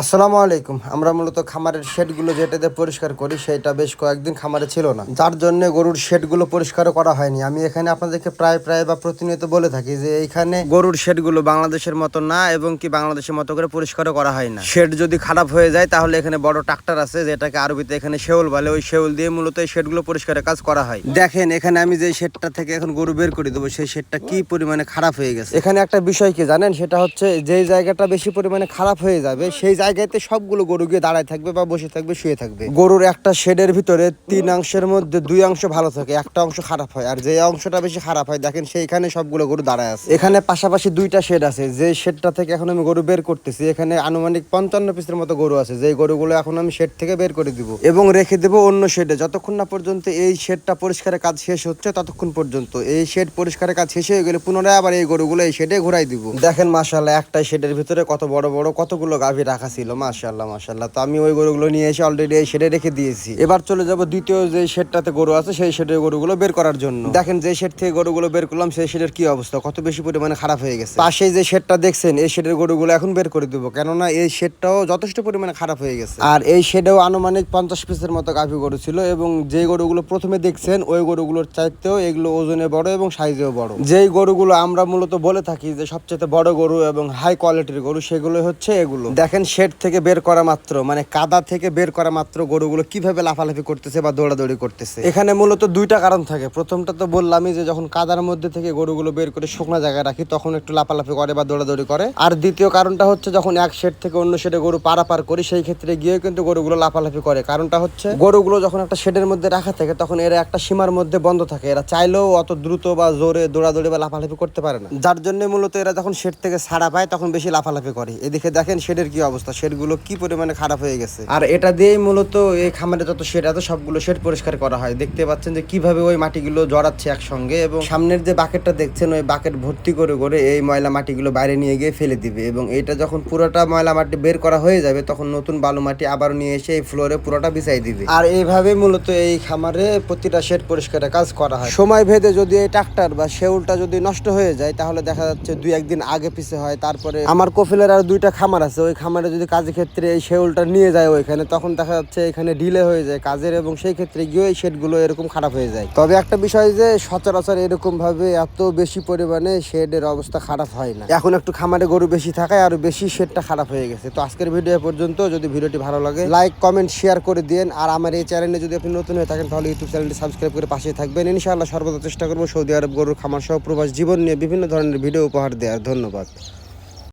আসসালামু আলাইকুম। আমরা মূলত খামারের শেডগুলো যেটাতে পরিষ্কার করি, সেটা বেশ কয়েকদিন খামারে ছিল না। যার জন্য গরুর শেডগুলো পরিষ্কারও করা হয়নি। আমি এখানে আপনাদেরকে প্রায় প্রায় বা প্রতিনিয়ত বলে থাকি যে, এইখানে গরুর শেডগুলো বাংলাদেশের মতো না এবং কি বাংলাদেশের মতো করে পরিষ্কারও করা হয় না। শেড যদি খারাপ হয়ে যায়, তাহলে এখানে বড় ট্রাক্টর আছে, যেটাকে আরবিতে এখানে শেউল বলে। ওই শেউল দিয়ে মূলত এই শেডগুলো পরিষ্কারের কাজ করা হয়। দেখেন, এখানে আমি যে শেডটা থেকে এখন গরু বের করে দেবো, সেই শেডটা কি পরিমাণে খারাপ হয়ে গেছে? এখানে একটা বিষয় কি জানেন? সেটা হচ্ছে, যেই জায়গাটা বেশি পরিমাণে খারাপ হয়ে যাবে, সেই জায়গাতে সবগুলো গরু গিয়ে দাঁড়ায় থাকবে বা বসে থাকবে শুয়ে থাকবে। গরুর একটা শেডের ভিতরে তিন অংশের মধ্যে দুই অংশ ভালো থাকে একটা অংশ খারাপ হয়। আর যে অংশটা বেশি খারাপ হয় দেখেন সেইখানে সবগুলো গরু দাঁড়ায় আছে। এখানে পাশাপাশি দুইটা শেড আছে। যে শেডটা থেকে এখন আমি গরু বের করতেছি এখানে আনুমানিক পঞ্চান্ন পিসের মতো গরু আছে। যে গরুগুলো এখন আমি শেড থেকে বের করে দিব। এবং রেখে দেবো অন্য শেডে। যতক্ষণ না পর্যন্ত এই শেডটা পরিষ্কারের কাজ শেষ হচ্ছে ততক্ষণ পর্যন্ত। এই শেড পরিষ্কারের কাজ শেষ হয়ে গেলে পুনরায় আবার এই গরুগুলো এই শেডে ঘুরাই দিব। দেখেন মাশাল্লাহ একটা শেডের ভিতরে কত বড় বড় কতগুলো গাভী রাখা ছিল মাশাল্লাহ মাশাল্লাহ তো আমি ওই গরুগুলো নিয়ে এসে অলরেডি এই শেডে রেখে দিয়েছি। এবার চলে যাব দ্বিতীয় যে শেডটাতে গরু আছে, সেই শেডের গরুগুলো বের করার জন্য। দেখেন যে শেড থেকে গরুগুলো বের করলাম, সেই শেডের কি অবস্থা? কত বেশি পরিমাণে খারাপ হয়ে গেছে। পাশে যে শেডটা দেখছেন, এই শেডের গরুগুলো এখন বের করে দিব। কেননা এই শেডটাও যথেষ্ট পরিমাণে খারাপ হয়ে গেছে। আর এই শেডেও আনুমানিক পঞ্চাশ পিসের মতো গাভী গরু ছিল এবং যে গরুগুলো প্রথমে দেখছেন, ওই গরুগুলোর চাইতেও এগুলো ওজনে বড় এবং সাইজেও বড়। যেই গরুগুলো আমরা মূলত বলে থাকি যে সবচেয়ে বড় গরু এবং হাই কোয়ালিটির গরু সেগুলো হচ্ছে এগুলো। দেখেন শেড থেকে বের করা মাত্র মানে কাদা থেকে বের করা মাত্র গরুগুলো কীভাবে লাফালাফি করতেছে বা দৌড়াদৌড়ি করতেছে? এখানে মূলত দুইটা কারণ থাকে। প্রথমটা তো বললামই যে যখন কাদার মধ্যে থেকে গরুগুলো বের করে শুকনো জায়গায় রাখি, তখন একটু লাফালাফি করে বা দৌড়াদৌড়ি করে। আর দ্বিতীয় কারণটা হচ্ছে যখন এক শেড থেকে অন্য শেডে গরু পারাপার করি, সেই ক্ষেত্রে গিয়ে কিন্তু গরুগুলো লাফালাফি করে। কারণটা হচ্ছে গরুগুলো যখন একটা শেডের মধ্যে রাখা থাকে, তখন এরা একটা সীমার মধ্যে বন্ধ থাকে। এরা চাইলেও অত দ্রুত বা জোরে দৌড়াদৌড়ি বা লাফালাফি করতে পারে না। যার জন্য মূলত এরা যখন শেড থেকে ছাড়া পায়, তখন বেশি লাফালাফি করে। এদিকে দেখেন শেডের কি অবস্থা। শেডগুলো কি পরিমাণে খারাপ হয়ে গেছে? আর এটা দিয়েই মূলত এই খামারে যত শেড আছে সবগুলো শেড পরিষ্কার করা হয়। দেখতে পাচ্ছেন যে কীভাবে ওই মাটিগুলো জড়াচ্ছে একসঙ্গে এবং সামনের যে বাকেটটা দেখছেন ওই বাকেট ভর্তি করে করে এই ময়লা মাটিগুলো বাইরে নিয়ে গিয়ে ফেলে দিবে এবং এটা যখন পুরোটা ময়লা মাটি বের করা হয়ে যাবে তখন নতুন বালু মাটি আবার নিয়ে এসে এই ফ্লোরে পুরোটা বিছাই দিবে। আর এইভাবে মূলত এই খামারে প্রতিটা শেড পরিষ্কারের কাজ করা হয়। সময় ভেদে যদি এই ট্রাক্টর বা শেউলটা যদি নষ্ট হয়ে যায় তাহলে দেখা যাচ্ছে দুই একদিন আগে পিছে হয় তারপরে আমার কফিলের আর দুইটা খামার আছে ওই খামারে যদি কাজের ক্ষেত্রে এই শেউলটা নিয়ে যায় ওইখানে, তখন দেখা যাচ্ছে এখানে ডিলে হয়ে যায় কাজের এবং সেই ক্ষেত্রে গিয়ে এই শেডগুলো এরকম খারাপ হয়ে যায়। তবে একটা বিষয় যে সচরাচর এরকম ভাবে এত বেশি পরিমাণে শেডের অবস্থা খারাপ হয় না। এখন একটু খামারে গরু বেশি থাকায় আর বেশি শেডটা খারাপ হয়ে গেছে। তো আজকের ভিডিও পর্যন্ত, যদি ভিডিওটি ভালো লাগে লাইক কমেন্ট শেয়ার করে দিন আর আমার এই চ্যানেলে যদি আপনি নতুন হয়ে থাকেন, তাহলে ইউটিউব চ্যানেলটি সাবস্ক্রাইব করে পাশে থাকবেন। ইনশাআল্লাহ সর্বদা চেষ্টা করব সৌদি আরব গরুর খামার সহ প্রবাস জীবন নিয়ে বিভিন্ন ধরনের ভিডিও উপহার দেওয়ার। ধন্যবাদ।